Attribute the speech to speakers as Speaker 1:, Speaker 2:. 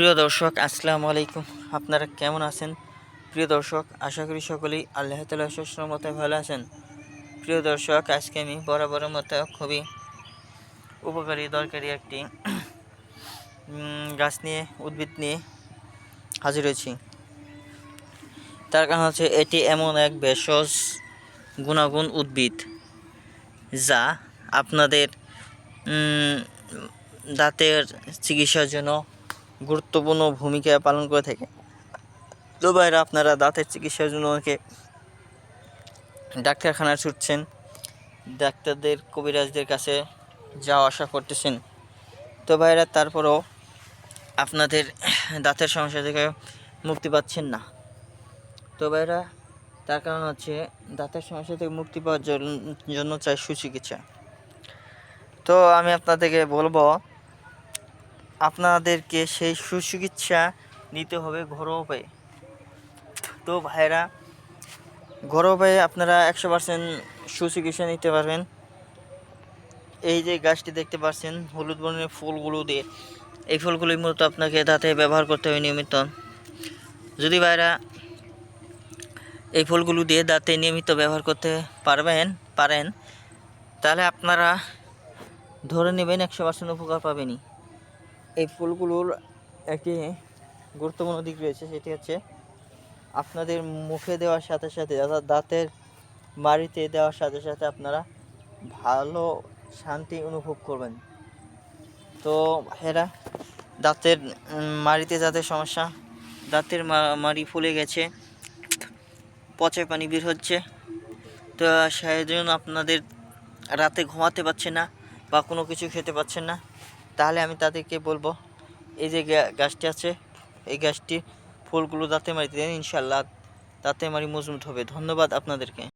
Speaker 1: প্রিয় দর্শক, আসসালামু আলাইকুম। আপনারা কেমন আছেন? প্রিয় দর্শক, আশা করি সকলেই আল্লাহ তালা সুস্থর মতো ভালো আছেন। প্রিয় দর্শক, আজকে আমি বরাবরের মতো খুবই উপকারী দরকারি একটি গাছ নিয়ে, উদ্ভিদ নিয়ে হাজির হয়েছি। তার কারণ হচ্ছে এটি এমন এক ভেষজ গুণাগুণ উদ্ভিদ, যা আপনাদের দাঁতের চিকিৎসার জন্য গুরুত্বপূর্ণ ভূমিকা পালন করে থাকে। তো ভাইরা, আপনারা দাঁতের চিকিৎসার জন্য অনেকে ডাক্তারখানায় ছুটছেন। ডাক্তারদের, কবিরাজদের কাছে যাওয়া আসা করতেছেন। তো ভাইরা, তারপরও আপনাদের দাঁতের সমস্যা থেকে মুক্তি পাচ্ছেন না। তো ভাইরা, তার কারণ হচ্ছে দাঁতের সমস্যা থেকে মুক্তি পাওয়ার জন- জন্য চাই সুচিকিৎসা। তো আমি আপনাদেরকে বলব আপনাদেরকে সেই সুচিকিৎসা নিতে হবে ঘরোয়া উপায়ে। তো ভাইরা ঘরোয়া উপায়ে আপনারা একশো পার্সেন্ট সুচিকিৎসা নিতে পারবেন। এই যে গাছটি দেখতে পাচ্ছেন, হলুদ বর্ণের ফুলগুলো দিয়ে। এই ফুলগুলি মূলত আপনাকে দাঁতে ব্যবহার করতে হবে নিয়মিত। যদি ভাইরা এই ফুলগুলো দিয়ে দাঁতে নিয়মিত ব্যবহার করতে পারবেন, পারেন, তাহলে আপনারা ধরে নেবেন একশো পার্সেন্ট উপকার পাবেনই। এই ফুলগুলোর একটি গুরুত্বপূর্ণ দিক রয়েছে, সেটি হচ্ছে আপনাদের মুখে দেওয়ার সাথে সাথে, অর্থাৎ দাঁতের মাড়িতে দেওয়ার সাথে সাথে আপনারা ভালো শান্তি অনুভব করবেন। তো এরা দাঁতের মাড়িতে যাদের সমস্যা, দাঁতের মাড়ি ফুলে গেছে, পচে পানি বের হচ্ছে, তো সেই জন্য আপনাদের রাতে ঘুমাতে পারছে না বা কোনো কিছু খেতে পাচ্ছেন না। তাহলে আমি তাদেরকে বলব, এই যে গাছটি আছে, এই গাছটি ফুলগুলো দাঁতে মারি দেন ইনশাল্লাহ দাঁতে মারি মজবুত হবে। ধন্যবাদ আপনাদেরকে।